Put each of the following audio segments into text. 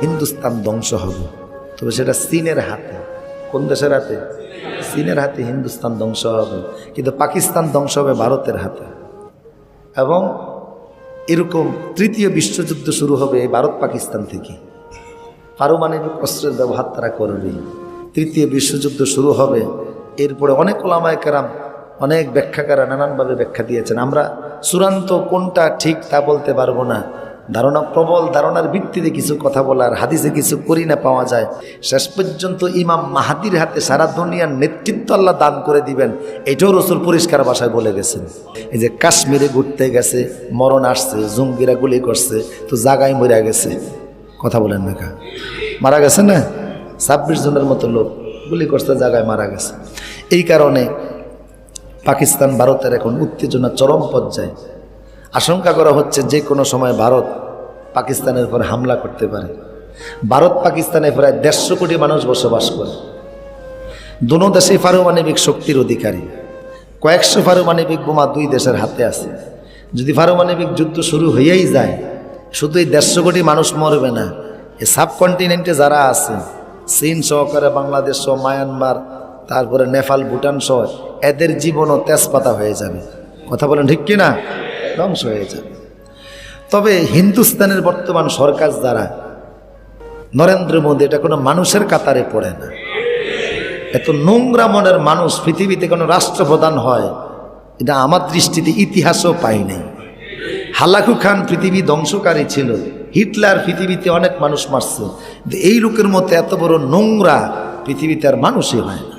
হিন্দুস্তান ধ্বংস হবে। তবে সেটা চীনের হাতে। কোন দেশের হাতে? চীনের হাতে হিন্দুস্তান ধ্বংস হবে। কিন্তু পাকিস্তান ধ্বংস হবে ভারতের হাতে। এবং এরকম তৃতীয় বিশ্বযুদ্ধ শুরু হবে এই ভারত পাকিস্তান থেকে। পারমাণবিক অস্ত্রের ব্যবহার তারা করবে। তৃতীয় বিশ্বযুদ্ধ শুরু হবে। এরপরে অনেক ওলামায় কেরাম, অনেক ব্যাখ্যাকারা নানানভাবে ব্যাখ্যা দিয়েছেন। আমরা চূড়ান্ত কোনটা ঠিক তা বলতে পারব না। ধারণা প্রবল, ধারণার ভিত্তিতে কিছু কথা বলার, হাদিসে কিছু করি না পাওয়া যায়। শেষ পর্যন্ত ইমাম মাহাদির হাতে সারা দুনিয়ার নেতৃত্ব আল্লাহ দান করে দিবেন। এটাও রসুল পরিষ্কার ভাষায় বলে গেছেন। এই যে কাশ্মীরে ঘুরতে গেছে, মরণ আসছে, জঙ্গিরা গুলি করছে, তো জাগায় মরে গেছে। কথা বলেন না? মারা গেছে না? ছাব্বিশ জনের মতো লোক গুলি করছে জায়গায় মারা গেছে। এই কারণে পাকিস্তান, ভারতের এখন উত্তেজনা চরম পর্যায়ে। আশঙ্কা করা হচ্ছে যে কোনো সময় ভারত পাকিস্তানের উপর হামলা করতে পারে। ভারত পাকিস্তানে প্রায় দেড়শো কোটি মানুষ বসবাস করে। দোনো দেশে পারমাণবিক শক্তির অধিকারী। কয়েকশো পারমাণবিক বোমা দুই দেশের হাতে আছে। যদি পারমাণবিক যুদ্ধ শুরু হয়েই যায় শুধু এই দেড়শো কোটি মানুষ মরবে না এই সাবকন্টিনেন্টে যারা আছে, চীন সহকারে বাংলাদেশ সহ মায়ানমার, তারপরে নেপাল, ভুটান সহ, এদের জীবনও তেজপাতা হয়ে যাবে। কথা বলেন ঠিক কি না ধ্বংস হয়ে যাবে তবে হিন্দুস্তানের বর্তমান সরকার যারা, নরেন্দ্র মোদী, এটা কোনো মানুষের কাতারে পড়ে না। এত নোংরা মনের মানুষ পৃথিবীতে কোনো রাষ্ট্রপ্রধান হয়, এটা আমার দৃষ্টিতে ইতিহাসও পাই নাই। হালাকু খান পৃথিবী ধ্বংসকারী ছিল, হিটলার পৃথিবীতে অনেক মানুষ মারছে এই লোকের মতো এত বড় নোংরা পৃথিবীতে আর মানুষই হয় না।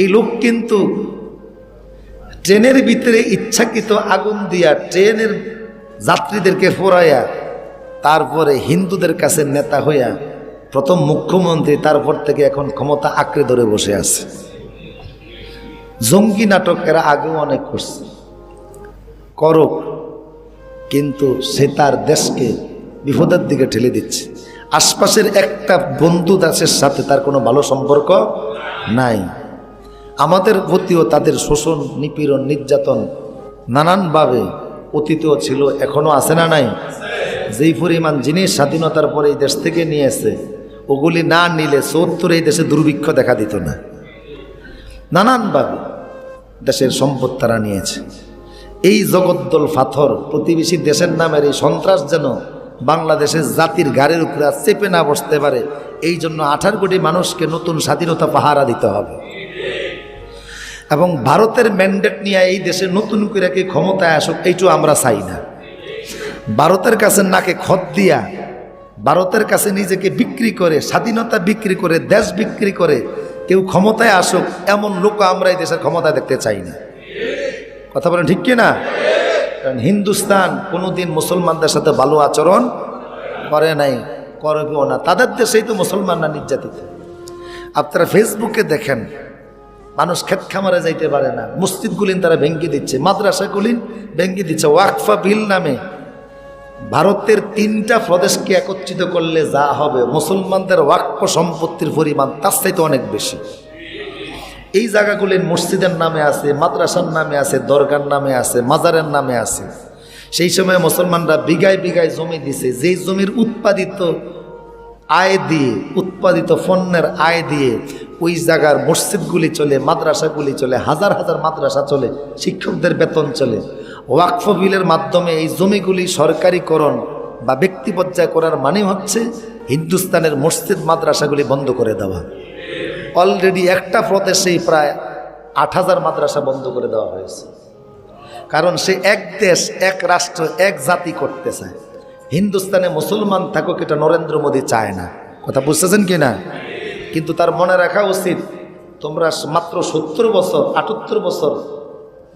এই লোক কিন্তু ট্রেনের ভিতরে ইচ্ছাকৃত আগুন দিয়া ট্রেনের যাত্রীদেরকে ফোরাইয়া তারপরে হিন্দুদের কাছে নেতা হইয়া প্রথম মুখ্যমন্ত্রী, তারপর থেকে এখন ক্ষমতা আঁকড়ে ধরে বসে আছে। জঙ্গি নাটক এরা আগেও অনেক করছে। করক, কিন্তু সে তার দেশকে বিপদের দিকে ঠেলে দিচ্ছে। আশপাশের একটা বন্ধু দাসের সাথে তার কোনো ভালো সম্পর্ক নাই। আমাদের প্রতিও তাদের শোষণ, নিপীড়ন, নির্যাতন নানানভাবে অতীতেও ছিল, এখনও আছে না নাই? যেই পরিমাণ জিনিস স্বাধীনতার পরে এই দেশ থেকে নিয়েছে ওগুলি না নিলে চৌত্তর এই দেশে দুর্ভিক্ষ দেখা দিত না। নানানভাবে দেশের সম্পদ তারা নিয়েছে। এই জগদ্দল পাথর প্রতিবেশী দেশের নামের এই সন্ত্রাস যেন বাংলাদেশের জাতির ঘাড়ের উপরে চেপে না বসতে পারে, এই জন্য আঠারো কোটি মানুষকে নতুন স্বাধীনতা পাহারা দিতে হবে। এবং ভারতের ম্যান্ডেট নিয়ে এই দেশে নতুন করে কি ক্ষমতায় আসুক, এইটু আমরা চাই না। ভারতের কাছে নাকে খত দিয়া, ভারতের কাছে নিজেকে বিক্রি করে, স্বাধীনতা বিক্রি করে, দেশ বিক্রি করে কেউ ক্ষমতায় আসুক, এমন লোক আমরা এই দেশের ক্ষমতা দেখতে চাই না। কথা বলেন ঠিক কি না কারণ হিন্দুস্তান কোনোদিন মুসলমানদের সাথে ভালো আচরণ করে নাই, করবেও না। তাদের দেশেই তো মুসলমানরা নির্যাতিত। আপনারা ফেসবুকে দেখেন মানুষ ক্ষেত খামারে যাইতে পারে না। মসজিদগুলিন তারা ভেঙ্গে দিচ্ছে, মাদ্রাসাগুলিন ভেঙ্গে দিচ্ছে। ওয়াকফা বিল নামে ভারতের তিনটা প্রদেশকে একত্রিত করলে যা হবে, মুসলমানদের ওয়াকফ সম্পত্তির পরিমাণ তার চাইতে অনেক বেশি। এই জায়গাগুলির মসজিদের নামে আছে, মাদ্রাসার নামে আছে, দরগার নামে আছে, মাজারের নামে আছে। সেই সময় মুসলমানরা বিঘায় বিঘায় জমি দিছে। যেই জমির উৎপাদিত আয় দিয়ে, উৎপাদিত পণ্যের আয় দিয়ে ওই জায়গার মসজিদগুলি চলে, মাদ্রাসাগুলি চলে, হাজার হাজার মাদ্রাসা চলে, শিক্ষকদের বেতন চলে। ওয়াকফ বিলের মাধ্যমে এই জমিগুলি সরকারিকরণ বা ব্যক্তি পর্যায় করার মানে হচ্ছে হিন্দুস্তানের মসজিদ মাদ্রাসাগুলি বন্ধ করে দেওয়া। অলরেডি একটা প্রদেশেই প্রায় আট হাজার মাদ্রাসা বন্ধ করে দেওয়া হয়েছে। কারণ সে এক দেশ, এক রাষ্ট্র, এক জাতি করতে চায়। হিন্দুস্তানে মুসলমান থাকুক এটা নরেন্দ্র মোদী চায় না। কথা বুঝতেছেন কি না? কিন্তু তার মনে রাখা উচিত, তোমরা মাত্র সত্তর বছর, আটাত্তর বছর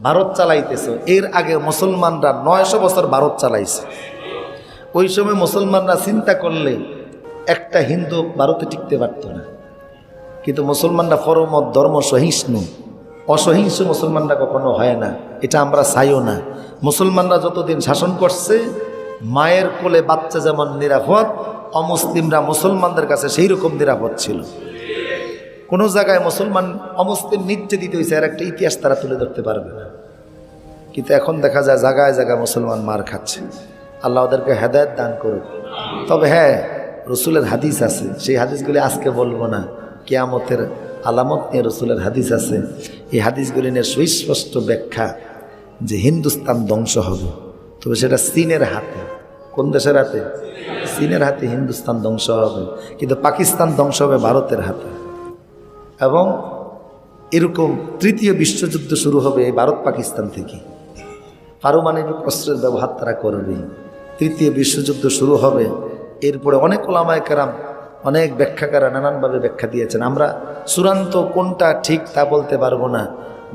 ভারত চালাইতেছ। এর আগে মুসলমানরা নয়শো বছর ভারত চালাইছে। ওই সময় মুসলমানরা চিন্তা করলে একটা হিন্দু ভারতে টিকতে পারত না। কিন্তু মুসলমানরা পরমত ধর্ম সহিষ্ণু। অসহিংস মুসলমানরা কখনো হয় না। এটা আমরা চাইও না। মুসলমানরা যতদিন শাসন করছে, মায়ের কোলে বাচ্চা যেমন নিরাপদ অমুসলিমরা মুসলমানদের কাছে সেই রকম নিরাপদ ছিল। কোনো জায়গায় মুসলমান অমুসলিম নির্যাতিত হয়েছে আর একটা ইতিহাস তারা তুলে ধরতে পারবে না। কিন্তু এখন দেখা যায় জায়গায় জায়গায় মুসলমান মার খাচ্ছে। আল্লাহ ওদেরকে হেদায়ত দান করুক। তবে হ্যাঁ রসুলের হাদিস আছে, সেই হাদিসগুলি আজকে বলব না। কেয়ামতের আলামত নিয়ে রসুলের হাদিস আছে। এই হাদিসগুলি নিয়ে সুস্পষ্ট ব্যাখ্যা যে হিন্দুস্তান ধ্বংস হবে। তবে সেটা চীনের হাতে, কোন দেশের হাতে? চীনের হাতে হিন্দুস্তান ধ্বংস হবে, কিন্তু পাকিস্তান ধ্বংস হবে ভারতের হাতে। এবং এরকম তৃতীয় বিশ্বযুদ্ধ শুরু হবে ভারত পাকিস্তান থেকে। পারমাণবিক অস্ত্রের ব্যবহার তারা করবে। তৃতীয় বিশ্বযুদ্ধ শুরু হবে। এরপরে অনেক ওলামায় কারাম অনেক ব্যাখ্যাকারা নানানভাবে ব্যাখ্যা দিয়েছেন। আমরা চূড়ান্ত কোনটা ঠিক তা বলতে পারব না।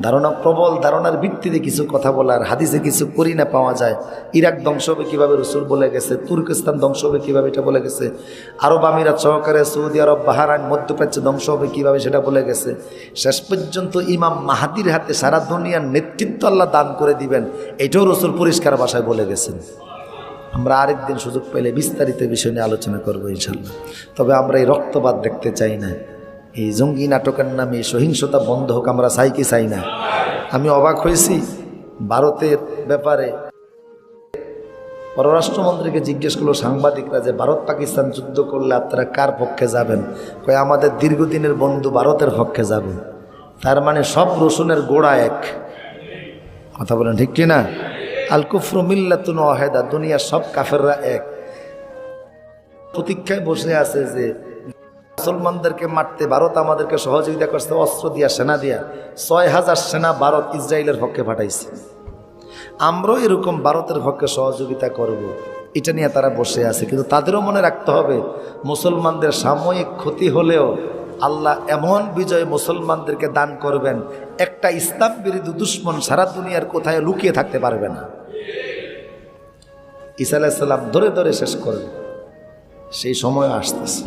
ধারণা প্রবল, ধারণার ভিত্তিতে কিছু কথা বলার, হাদিসে কিছু করি না পাওয়া যায়। ইরাক ধ্বংস হবে কীভাবে রসুল বলে গেছে? তুর্কিস্তান ধ্বংস হবে কীভাবে এটা বলে গেছে? আরব আমিরাত সহকারে সৌদি আরব বাহারান মধ্যপ্রাচ্য ধ্বংস হবে কীভাবে সেটা বলে গেছে? শেষ পর্যন্ত ইমাম মাহাদির হাতে সারা দুনিয়ার নেতৃত্ব আল্লাহ দান করে দিবেন। এটাও রসুল পরিষ্কার ভাষায় বলে গেছেন। আমরা আরেকদিন সুযোগ পেলে বিস্তারিত বিষয় নিয়ে আলোচনা করব ইনশাল্লাহ। তবে আমরা এই রক্তপাত দেখতে চাই না। এই জঙ্গি নাটকের নামে সহিংসতা বন্ধ হোক, আমরা চাই কি চাই না। আমি অবাক হয়েছি ভারতের ব্যাপারে। পররাষ্ট্রমন্ত্রীকে জিজ্ঞেস করল, সাংবাদিকরা যে ভারত পাকিস্তান যুদ্ধ করলে আপনারা কার পক্ষে যাবেন? কয়, আমাদের দীর্ঘদিনের বন্ধু ভারতের পক্ষে যাবে। তার মানে সব রসুনের গোড়া এক। কথা বলেন ঠিক না? আল কুফরু মিল্লাতুন ওয়াহেদা, দুনিয়ার সব কাফেররা এক। প্রতীক্ষায় বসে আছে যে মুসলমানদেরকে মারতে ভারত আমাদেরকে সহযোগিতা করছে, অস্ত্র দিয়া, সেনা দিয়া। ছয় হাজার সেনা ভারত ইসরায়েলের পক্ষে পাঠাইছে। আমরাও এরকম ভারতের পক্ষে সহযোগিতা করব। এটা নিয়ে তারা বসে আছে। কিন্তু তাদেরও মনে রাখতে হবে, মুসলমানদের সাময়িক ক্ষতি হলেও আল্লাহ এমন বিজয় মুসলমানদেরকে দান করবেন, একটা ইসলাম বিরোধী দুশ্মন সারা দুনিয়ার কোথায় লুকিয়ে থাকতে পারবে না। ঈসা আলাইসাল্লাম ধরে ধরে শেষ করবে সেই সময় আসতেছে।